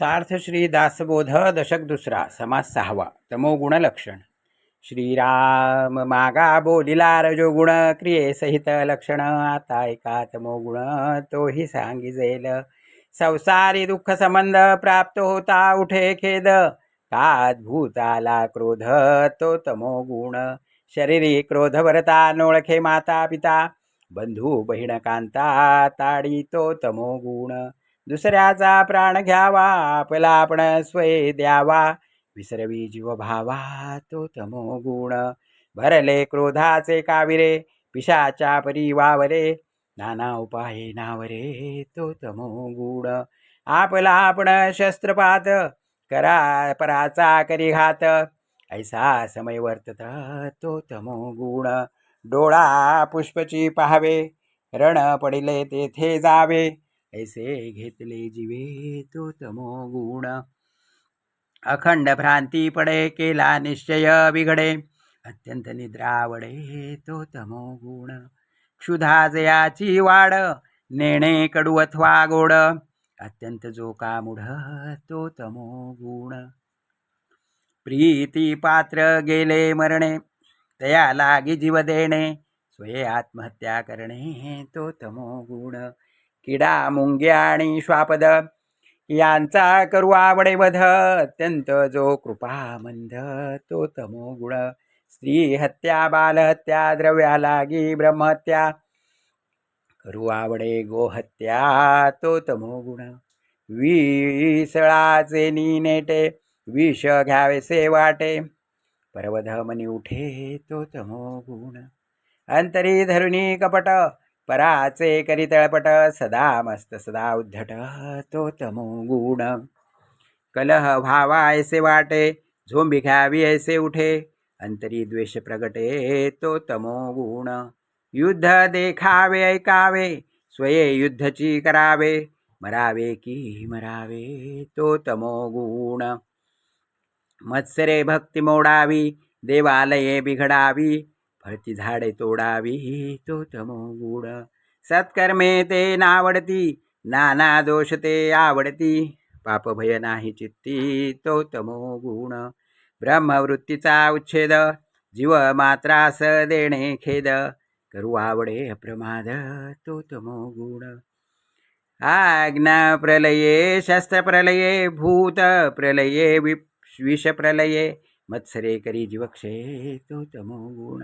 सार्थ श्री दासबोध दशक दुसरा समास सहावा तमोगुण लक्षण श्रीराम मागा बोलिला रजोगुण क्रियेसहित लक्षण आता एका तमोगुण तोही सांगिजेल संसारी दुःख संबंध प्राप्त होता उठे खेद. कात भूताला क्रोध तो तमोगुण शरीरी क्रोध भरता नोळखे माता पिता बंधू बहीण कांता ताडी तो तमोगुण दुसऱ्याचा प्राण घ्यावा आपला आपण स्वय द्यावा. विसरवी जीव भावा तो तमो गुण. भरले क्रोधाचे काविरे पिशाच्या परी वावरे नाना उपाय नावरे तो तमो गुण. आपला आपण शस्त्रपात करा पराचा करी घात ऐसा समय वर्तत तो तमो गुण. डोळा पुष्पची पाहावे रण पडिले तेथे जावे. ऐसे घेतले जीवे तो तमो गुण अखंड भ्रांती पडे केला निश्चय बिघडे. अत्यंत निद्रावडे तो तमो गुण क्षुधा जयाची वाढ नेणे कडू अथवा गोड. अत्यंत जो का तो तमो गुण प्रीती पात्र गेले मरणे तया लागी जीव देणे. स्वये आत्महत्या करणे तो तमो गुण किडा मुंग्या आणि श्वापद. यांचा करू आवडे वध. अत्यंत जो कृपा मंद तो तमो गुण. स्त्री हत्या बालहत्या द्रव्या लागी ब्रह्महत्या करू आवडे गोहत्या तो तमो गुण. विसळाचे नेटे विष घ्यावेसे वाटे. परवध मनी उठे तो तमो गुण. अंतरी धरुणी कपट पराचे करी तळपट सदा मस्त सदा उद्धट तो तमो गुण. कलह व्हावा ऐसे वाटे झोंबी घ्यावी ऐसे उठे. अंतरी द्वेष प्रगटे तो तमो गुण. युद्ध देखावे ऐकावे स्वये युद्धची करावे. मरावे की मरावे तो तमो गुण. मत्सरे भक्ती मोडावी देवालये बिघडावी. फळती झाडे तोडावी तो तमो गुण सत्कर्मे ते नावडती नाना दोष ते आवडती. पाप भय नाही चित्ती तो तमो गुण ब्रह्मवृत्तीचा उच्छेद जीव मात्रास देणे खेद. करू आवडे अप्रमाद तो तमो गुण आज्ञा प्रलये शस्त्रप्रलये भूत प्रलये वि विषप्रलये मत्सरे करी जीवक्षे तो तमो गुण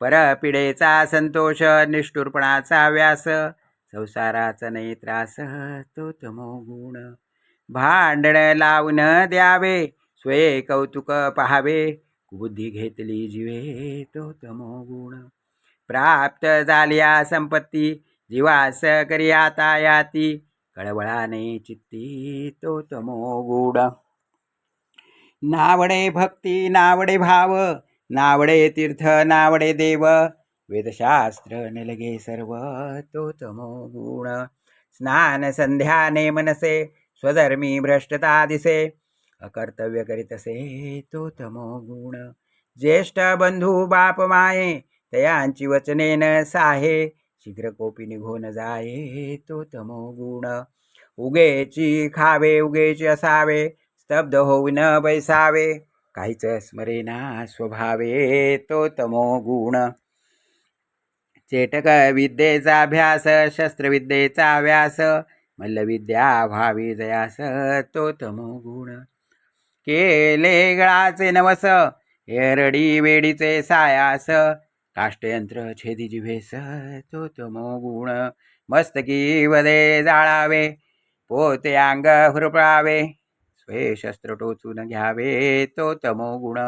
परपिडेचा संतोष निष्ठुरपणाचा व्यास संसाराचा नाही त्रास तो तमो गुण. भांडण लावून द्यावे स्वये कौतुक पहावे बुद्धी घेतली जीवे तो तमो गुण. प्राप्त झाल्या संपत्ती जीवास करी आता याती कळवळाने चित्ती तो तमो गुण. नावडे भक्ती नावडे भाव नावडे तीर्थ नावडे देव. वेदशास्त्र निलगे सर्व तो तमो गुण. स्नान संध्याने मनसे स्वधर्मी भ्रष्टता दिसे. अकर्तव्य करीतसे तो तमो गुण. ज्येष्ठ बंधू बाप माये तयांची वचने न साहे. शीघ्र कोपी निघून जाये तो तमो गुण. उगेची खावे उगेची असावे. स्तब्ध होऊ न बैसावे. काहीच स्मरेना स्वभावे तो तमो गुण. चेटक विद्येचा अभ्यास शस्त्रविद्येचा व्यास मल्लविद्या भावी जयास तो तमो गुण. केले गळाचे नवस एरडी वेडीचे सायास काष्टयंत्र छेदी जिभेस तो तमो गुण. मस्तकी वदे जाळावे पोते अंग हुरपळावे स्वे शस्त्र टोचून घ्यावे तो तमो गुण.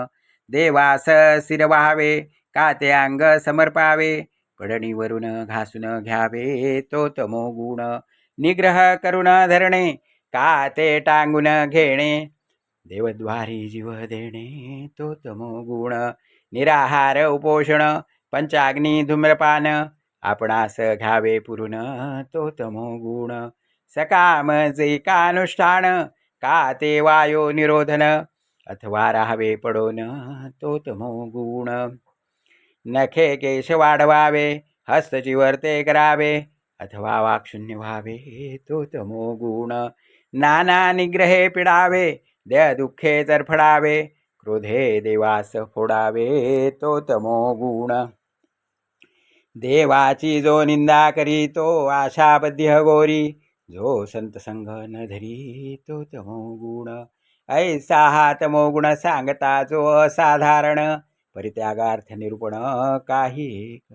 देवास शिर व्हावे का ते अंग समर्पावे. पडणीवरून घासून घ्यावे तो तमो गुण. निग्रह करून धरणे का ते टांगून घेणे. देवद्वारी जीव देणे तो तमो गुण. निराहार उपोषण पंचाग्नी धूम्रपान. आपणास घ्यावे पुरून तो तमो गुण. सकाम जे कानुष्ठान का ते वायो निरोधन अथवा राहावे पडोन तो तमो गुण. नखे केश वाढवावे हस्तचिवर्ते करावे अथवा वाक्शून्य व्हावे तो तमो गुण. नाना निग्रहे पिडावे देह दुःखे तरफडावे क्रोधे देवास फोडावे तो तमो गुण. देवाची जो निंदा करी तो आशाबद्ध गोरी. जो संत संग न धरी तो तमो गुण. ऐसा हा तमो गुण सांगता जो असाधारण परित्यागार्थ निरूपण काही एक.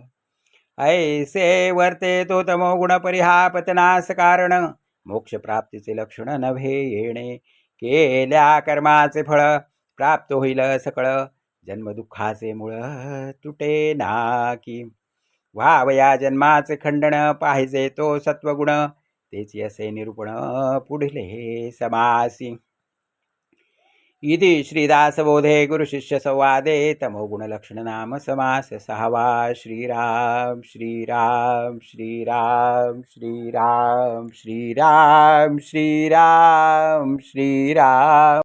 ऐसे वर्ते तो तमो गुण परिहापतनास कारण मोक्ष प्राप्तीचे लक्षण नव्हे येणे. केल्या कर्माचे फळ प्राप्त होईल सकळ जन्मदुःखाचे मूळ तुटे नाकी. व्हावया जन्माचे खंडन पाहिजे तो सत्वगुण तेच यसे निरूपण पुढले समासी इति श्रीदासबोधे गुरुशिष्यसंवादे तमोगुणलक्षणनाम समास सहावा. श्रीराम श्रीराम श्रीराम श्रीराम श्रीराम श्रीराम श्रीराम.